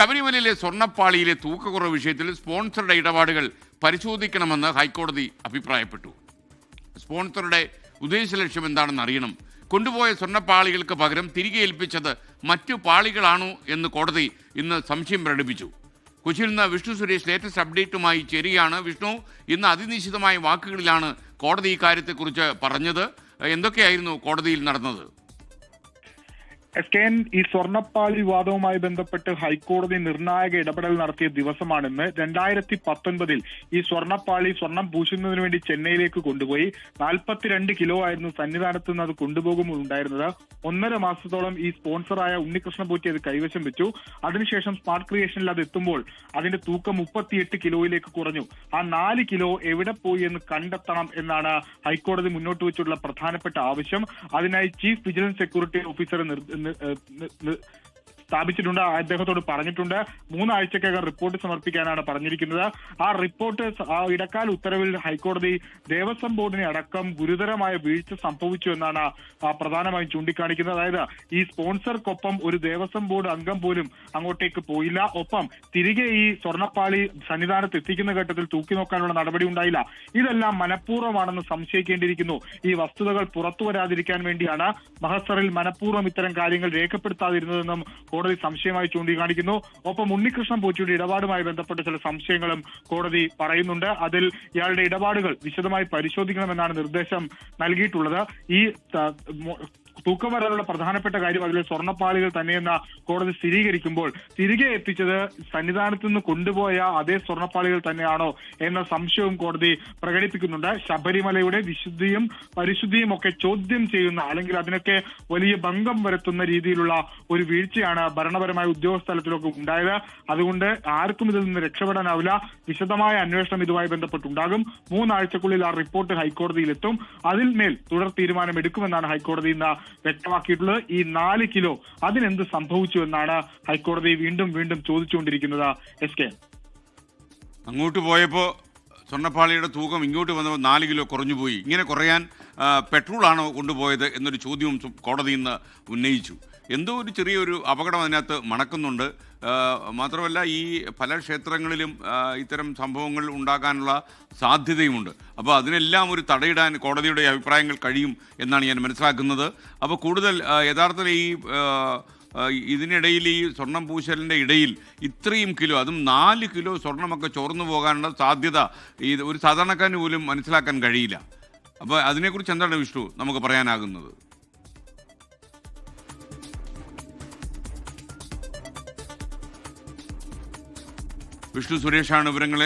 ശബരിമലയിലെ സ്വർണപ്പാളിയിലെ തൂക്കക്കുറവ് വിഷയത്തിൽ സ്പോൺസറുടെ ഇടപാടുകൾ പരിശോധിക്കണമെന്ന് ഹൈക്കോടതി അഭിപ്രായപ്പെട്ടു. സ്പോൺസറുടെ ഉദ്ദേശ ലക്ഷ്യം എന്താണെന്ന് അറിയണം. കൊണ്ടുപോയ സ്വർണപ്പാളികൾക്ക് പകരം തിരികെ ഏൽപ്പിച്ചത് മറ്റു പാളികളാണോ എന്ന് കോടതി ഇന്ന് സംശയം പ്രകടിപ്പിച്ചു. കൊച്ചിയിൽ നിന്ന് വിഷ്ണു സുരേഷ് ലേറ്റസ്റ്റ് അപ്ഡേറ്റുമായി ചേരുകയാണ്. വിഷ്ണു ഇന്ന് അതിനിശ്ചിതമായ വാക്കുകളിലാണ് കോടതി ഇക്കാര്യത്തെക്കുറിച്ച് കാര്യത്തെക്കുറിച്ച് പറഞ്ഞത്. എന്തൊക്കെയായിരുന്നു കോടതിയിൽ നടന്നത്? എസ് കെ എൻ ഈ സ്വർണപ്പാൽ വിവാദവുമായി ബന്ധപ്പെട്ട് ഹൈക്കോടതി നിർണായക ഇടപെടൽ നടത്തിയ ദിവസമാണെന്ന്. രണ്ടായിരത്തി പത്തൊൻപതിൽ ഈ സ്വർണപ്പാളി സ്വർണം പൂശുന്നതിന് വേണ്ടി ചെന്നൈയിലേക്ക് കൊണ്ടുപോയി. നാൽപ്പത്തിരണ്ട് കിലോ ആയിരുന്നു സന്നിധാനത്ത് നിന്ന് അത് കൊണ്ടുപോകുമ്പോൾ ഉണ്ടായിരുന്നത്. ഒന്നര മാസത്തോളം ഈ സ്പോൺസറായ ഉണ്ണികൃഷ്ണ പൂറ്റി അത് കൈവശം വെച്ചു. അതിനുശേഷം സ്മാർട്ട് ക്രിയേഷനിൽ അത് എത്തുമ്പോൾ അതിന്റെ തൂക്കം മുപ്പത്തിയെട്ട് കിലോയിലേക്ക് കുറഞ്ഞു. ആ നാല് കിലോ എവിടെ പോയി എന്ന് കണ്ടെത്തണം എന്നാണ് ഹൈക്കോടതി മുന്നോട്ട് വെച്ചിട്ടുള്ള പ്രധാനപ്പെട്ട ആവശ്യം. അതിനായി ചീഫ് വിജിലൻസ് സെക്യൂരിറ്റി ഓഫീസറെ m- സ്ഥാപിച്ചിട്ടുണ്ട്. അദ്ദേഹത്തോട് പറഞ്ഞിട്ടുണ്ട്. മൂന്നാഴ്ചക്കകം റിപ്പോർട്ട് സമർപ്പിക്കാനാണ് പറഞ്ഞിരിക്കുന്നത്. ആ റിപ്പോർട്ട് ആ ഇടക്കാല ഉത്തരവിൽ ഹൈക്കോടതി ദേവസ്വം ബോർഡിനെ അടക്കം ഗുരുതരമായ വീഴ്ച സംഭവിച്ചു എന്നാണ് പ്രധാനമായും ചൂണ്ടിക്കാണിക്കുന്നത്. അതായത് ഈ സ്പോൺസർക്കൊപ്പം ഒരു ദേവസ്വം ബോർഡ് അംഗം പോലും അങ്ങോട്ടേക്ക് പോയില്ല. ഒപ്പം തിരികെ ഈ സ്വർണപ്പാളി സന്നിധാനത്ത് എത്തിക്കുന്ന ഘട്ടത്തിൽ തൂക്കി നോക്കാനുള്ള നടപടി ഉണ്ടായില്ല. ഇതെല്ലാം മനഃപൂർവമാണെന്ന് സംശയിക്കേണ്ടിയിരിക്കുന്നു. ഈ വസ്തുതകൾ പുറത്തു വരാതിരിക്കാൻ വേണ്ടിയാണ് മഹസറിൽ മനഃപൂർവം ഇത്തരം കാര്യങ്ങൾ രേഖപ്പെടുത്താതിരുന്നതെന്നും കോടതി സംശയമായി ചൂണ്ടിക്കാണിക്കുന്നു. ഒപ്പം ഉണ്ണികൃഷ്ണൻ പോറ്റിയുടെ ഇടപാടുമായി ബന്ധപ്പെട്ട ചില സംശയങ്ങളും കോടതി പറയുന്നുണ്ട്. അതിൽ ഇയാളുടെ ഇടപാടുകൾ വിശദമായി പരിശോധിക്കണമെന്നാണ് നിർദ്ദേശം നൽകിയിട്ടുള്ളത്. ഈ തൂക്കം വരാനുള്ള പ്രധാനപ്പെട്ട കാര്യം അതിലെ സ്വർണപ്പാളികൾ തന്നെയെന്ന കോടതി സ്ഥിരീകരിക്കുമ്പോൾ തിരികെ എത്തിച്ചത് സന്നിധാനത്തു നിന്ന് കൊണ്ടുപോയ അതേ സ്വർണപ്പാളികൾ തന്നെയാണോ എന്ന സംശയവും കോടതി പ്രകടിപ്പിക്കുന്നുണ്ട്. ശബരിമലയുടെ വിശുദ്ധിയും പരിശുദ്ധിയും ഒക്കെ ചോദ്യം ചെയ്യുന്ന അല്ലെങ്കിൽ അതിനൊക്കെ വലിയ ഭംഗം വരുത്തുന്ന രീതിയിലുള്ള ഒരു വീഴ്ചയാണ് ഭരണപരമായ ഉദ്യോഗസ്ഥലത്തിലൊക്കെ ഉണ്ടായത്. അതുകൊണ്ട് ആർക്കും ഇതിൽ നിന്ന് രക്ഷപ്പെടാനാവില്ല. വിശദമായ അന്വേഷണം ഇതുമായി ബന്ധപ്പെട്ടുണ്ടാകും. മൂന്നാഴ്ചക്കുള്ളിൽ ആ റിപ്പോർട്ട് ഹൈക്കോടതിയിലെത്തും. അതിൽ മേൽ തുടർ തീരുമാനം എടുക്കുമെന്നാണ് ഹൈക്കോടതി ഇന്ന് വ്യക്തമാക്കിയിട്ടുള്ളത്. ഈ നാല് കിലോ അതിനെന്ത് സംഭവിച്ചു എന്നാണ് ഹൈക്കോടതി വീണ്ടും വീണ്ടും ചോദിച്ചുകൊണ്ടിരിക്കുന്നത് എസ് കെ. അങ്ങോട്ട് പോയപ്പോ സ്വർണപ്പാളിയുടെ തൂക്കം ഇങ്ങോട്ട് വന്നപ്പോൾ നാല് കിലോ കുറഞ്ഞു പോയി. ഇങ്ങനെ കുറയാൻ പെട്രോളാണോ കൊണ്ടുപോയത് എന്നൊരു ചോദ്യവും കോടതി ഇന്ന് ഉന്നയിച്ചു. എന്തോ ഒരു ചെറിയൊരു അപകടം അതിനകത്ത് മണക്കുന്നുണ്ട്. മാത്രമല്ല ഈ പല ക്ഷേത്രങ്ങളിലും ഇത്തരം സംഭവങ്ങൾ ഉണ്ടാകാനുള്ള സാധ്യതയുമുണ്ട്. അപ്പോൾ അതിനെല്ലാം ഒരു തടയിടാൻ കോടതിയുടെ അഭിപ്രായങ്ങൾ കഴിയും എന്നാണ് ഞാൻ മനസ്സിലാക്കുന്നത്. അപ്പോൾ കൂടുതൽ യഥാർത്ഥത്തിൽ ഈ ഇതിനിടയിൽ ഈ സ്വർണം പൂശലിന്റെ ഇടയിൽ ഇത്രയും കിലോ അതും നാല് കിലോ സ്വർണമൊക്കെ ചോർന്നു പോകാനുള്ള സാധ്യത ഈ ഒരു സാധാരണക്കാരന് പോലും മനസ്സിലാക്കാൻ കഴിയില്ല. അപ്പോൾ അതിനെക്കുറിച്ച് എന്താണ് വിഷ്ണു നമുക്ക് പറയാനാകുന്നത്? വിഷ്ണു സുരേഷാണ് വിവരങ്ങൾ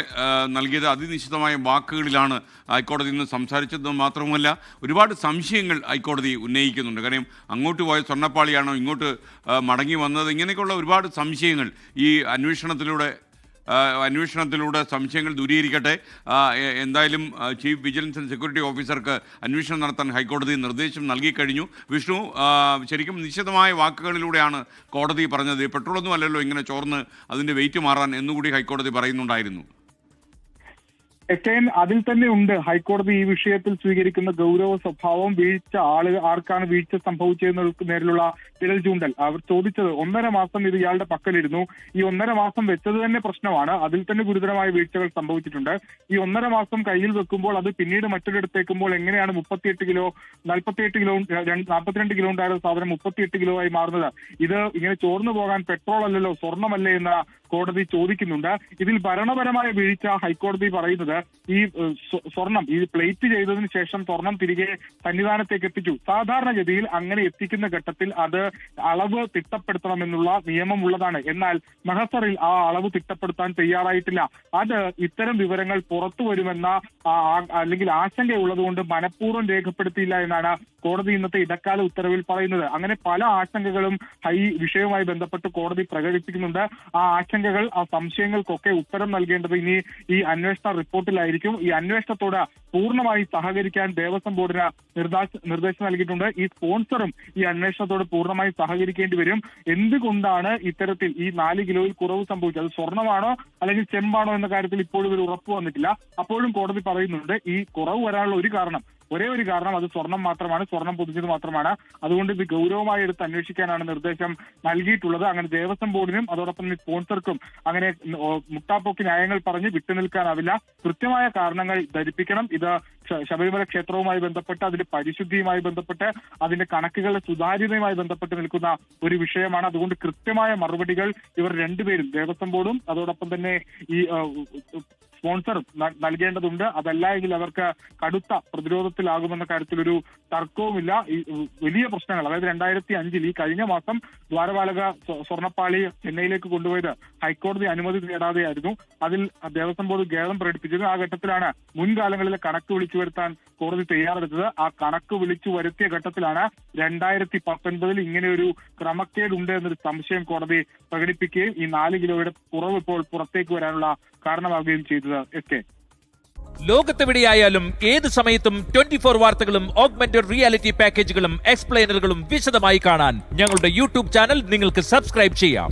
നൽകിയത്. അതിനിശ്ചിതമായ വാക്കുകളിലാണ് ഹൈക്കോടതി ഇന്ന് സംസാരിച്ചത്. മാത്രവുമല്ല ഒരുപാട് സംശയങ്ങൾ ഹൈക്കോടതി ഉന്നയിക്കുന്നുണ്ട്. കാര്യം അങ്ങോട്ട് പോയ സ്വർണപ്പാളിയാണോ ഇങ്ങോട്ട് മടങ്ങി വന്നത്? ഇങ്ങനെയൊക്കെയുള്ള ഒരുപാട് സംശയങ്ങൾ ഈ അന്വേഷണത്തിലൂടെ അന്വേഷണത്തിലൂടെ സംശയങ്ങൾ ദൂരീകരിക്കട്ടെ. എന്തായാലും ചീഫ് വിജിലൻസ് ആൻഡ് സെക്യൂരിറ്റി ഓഫീസർക്ക് അന്വേഷണം നടത്താൻ ഹൈക്കോടതി നിർദ്ദേശം നൽകിക്കഴിഞ്ഞു വിഷ്ണു ശരിക്കും നിശ്ചിതമായ വാക്കുകളിലൂടെയാണ് കോടതി പറഞ്ഞത്. പെട്രോളൊന്നും അല്ലല്ലോ ഇങ്ങനെ ചോർന്ന് അതിന്റെ വെയിറ്റ് മാറാൻ എന്നുകൂടി ഹൈക്കോടതി പറയുന്നുണ്ടായിരുന്നു. എക്കൈൻ അതിൽ തന്നെ ഉണ്ട്. ഹൈക്കോടതി ഈ വിഷയത്തിൽ സ്വീകരിക്കുന്ന ഗൗരവ സ്വഭാവം വീഴ്ച ആൾ ആർക്കാണ് വീഴ്ച സംഭവിച്ചതെന്ന് നേരിലുള്ള വിരൽ ചൂണ്ടൽ. അവർ ചോദിച്ചത് ഒന്നര മാസം ഇത് ഇയാളുടെ പക്കലിരുന്നു. ഈ ഒന്നര മാസം വെച്ചത് തന്നെ പ്രശ്നമാണ്. അതിൽ തന്നെ ഗുരുതരമായ വീഴ്ചകൾ സംഭവിച്ചിട്ടുണ്ട്. ഈ ഒന്നര മാസം കയ്യിൽ വെക്കുമ്പോൾ അത് പിന്നീട് മറ്റൊരിടത്തേക്കുമ്പോൾ എങ്ങനെയാണ് മുപ്പത്തിയെട്ട് കിലോ നാൽപ്പത്തിയെട്ട് കിലോ നാൽപ്പത്തിരണ്ട് കിലോ ഉണ്ടായിരുന്ന സാധനം മുപ്പത്തിയെട്ട് കിലോ ആയി മാറുന്നത്? ഇത് ഇങ്ങനെ ചോർന്നു പോകാൻ പെട്രോൾ അല്ലല്ലോ സ്വർണമല്ലേ എന്ന കോടതി ചോദിക്കുന്നുണ്ട്. ഇതിൽ ഭരണപരമായ വീഴ്ച ഹൈക്കോടതി പറയുന്നത് ഈ സ്വർണം ഈ പ്ലേറ്റ് ചെയ്തതിന് ശേഷം സ്വർണം തിരികെ സന്നിധാനത്തേക്ക് എത്തിച്ചു. സാധാരണഗതിയിൽ അങ്ങനെ എത്തിക്കുന്ന ഘട്ടത്തിൽ അത് അളവ് തിട്ടപ്പെടുത്തണമെന്നുള്ള നിയമം ഉള്ളതാണ്. എന്നാൽ മഹസറിൽ ആ അളവ് തിട്ടപ്പെടുത്താൻ തയ്യാറായിട്ടില്ല. അത് ഇത്തരം വിവരങ്ങൾ പുറത്തു വരുമെന്ന അല്ലെങ്കിൽ ആശങ്കയുള്ളതുകൊണ്ട് മനഃപൂർവം രേഖപ്പെടുത്തിയില്ല എന്നാണ് കോടതി ഇന്നത്തെ ഇടക്കാല ഉത്തരവിൽ പറയുന്നത്. അങ്ങനെ പല ആശങ്കകളും ഈ വിഷയവുമായി ബന്ധപ്പെട്ട് കോടതി പ്രകടിപ്പിക്കുന്നുണ്ട്. ആ ആശങ്കകൾ ആ സംശയങ്ങൾക്കൊക്കെ ഉത്തരം നൽകേണ്ടത് ഇനി ഈ അന്വേഷണ റിപ്പോർട്ടിലായിരിക്കും. ഈ അന്വേഷണത്തോട് പൂർണമായി സഹകരിക്കാൻ ദേവസ്വം ബോർഡിന് നിർദ്ദേശ നൽകിയിട്ടുണ്ട്. ഈ സ്പോൺസറും ഈ അന്വേഷണത്തോട് പൂർണമായി സഹകരിക്കേണ്ടി വരും. എന്തുകൊണ്ടാണ് ഇത്തരത്തിൽ ഈ നാല് കിലോയിൽ കുറവ് സംഭവിച്ചത്? സ്വർണമാണോ അല്ലെങ്കിൽ ചെമ്പാണോ എന്ന കാര്യത്തിൽ ഇപ്പോഴും ഒരു ഉറപ്പ് വന്നിട്ടില്ല. അപ്പോഴും കോടതി പറയുന്നുണ്ട് ഈ കുറവ് വരാനുള്ള ഒരു കാരണം ഒരേ ഒരു കാരണം അത് സ്വർണം മാത്രമാണ് സ്വർണം പൊതിഞ്ഞത് മാത്രമാണ്. അതുകൊണ്ട് ഇത് ഗൗരവമായി എടുത്ത് അന്വേഷിക്കാനാണ് നിർദ്ദേശം നൽകിയിട്ടുള്ളത്. അങ്ങനെ ദേവസ്വം ബോർഡിനും അതോടൊപ്പം സ്പോൺസർക്കും അങ്ങനെ മുട്ടാപ്പോക്ക് ന്യായങ്ങൾ പറഞ്ഞ് വിട്ടുനിൽക്കാനാവില്ല കൃത്യമായ കാരണങ്ങൾ ധരിപ്പിക്കണം. ഇത് ശബരിമല ക്ഷേത്രവുമായി ബന്ധപ്പെട്ട് അതിന്റെ പരിശുദ്ധിയുമായി ബന്ധപ്പെട്ട് അതിന്റെ കണക്കുകളുടെ സുതാര്യതയുമായി ബന്ധപ്പെട്ട് നിൽക്കുന്ന ഒരു വിഷയമാണ്. അതുകൊണ്ട് കൃത്യമായ മറുപടികൾ ഇവർ രണ്ടുപേരും ദേവസ്വം ബോർഡും അതോടൊപ്പം തന്നെ ഈ സ്പോൺസർ നൽകേണ്ടതുണ്ട്. അതല്ല എങ്കിൽ അവർക്ക് കടുത്ത പ്രതിരോധത്തിലാകുമെന്ന കാര്യത്തിലൊരു തർക്കവുമില്ല. വലിയ പ്രശ്നങ്ങൾ അതായത് രണ്ടായിരത്തി അഞ്ചിൽ ഈ കഴിഞ്ഞ മാസം ദ്വാരപാലക സ്വ- സ്വർണപ്പാളി ചെന്നൈയിലേക്ക് കൊണ്ടുപോയത് ഹൈക്കോടതി അനുമതി നേടാതെയായിരുന്നു അതിൽ ദേവസ്വം ബോർഡ് ഖേദം പ്രകടിപ്പിച്ചത്. ആ ഘട്ടത്തിലാണ് മുൻകാലങ്ങളിലെ കണക്ക് വിളിച്ചു വരുത്താൻ കോടതി തയ്യാറെടുത്തത്. ആ കണക്ക് വിളിച്ചു വരുത്തിയ ഘട്ടത്തിലാണ് രണ്ടായിരത്തി പത്തൊൻപതിൽ ഇങ്ങനെ ഒരു ക്രമക്കേടുണ്ട് എന്നൊരു സംശയം കോടതി പ്രകടിപ്പിക്കുകയും ഈ നാല് കിലോയുടെ കുറവ് ഇപ്പോൾ പുറത്തേക്ക് വരാനുള്ള കാരണമാവുകയും ചെയ്തത് ഒക്കെ. ലോകത്തെവിടെയായാലും ഏത് സമയത്തും ട്വന്റി ഫോർ വാർത്തകളും ഓഗ്മെന്റഡ് റിയാലിറ്റി പാക്കേജുകളും എക്സ്പ്ലെയിനറുകളും വിശദമായി കാണാൻ ഞങ്ങളുടെ യൂട്യൂബ് ചാനൽ നിങ്ങൾക്ക് സബ്സ്ക്രൈബ് ചെയ്യാം.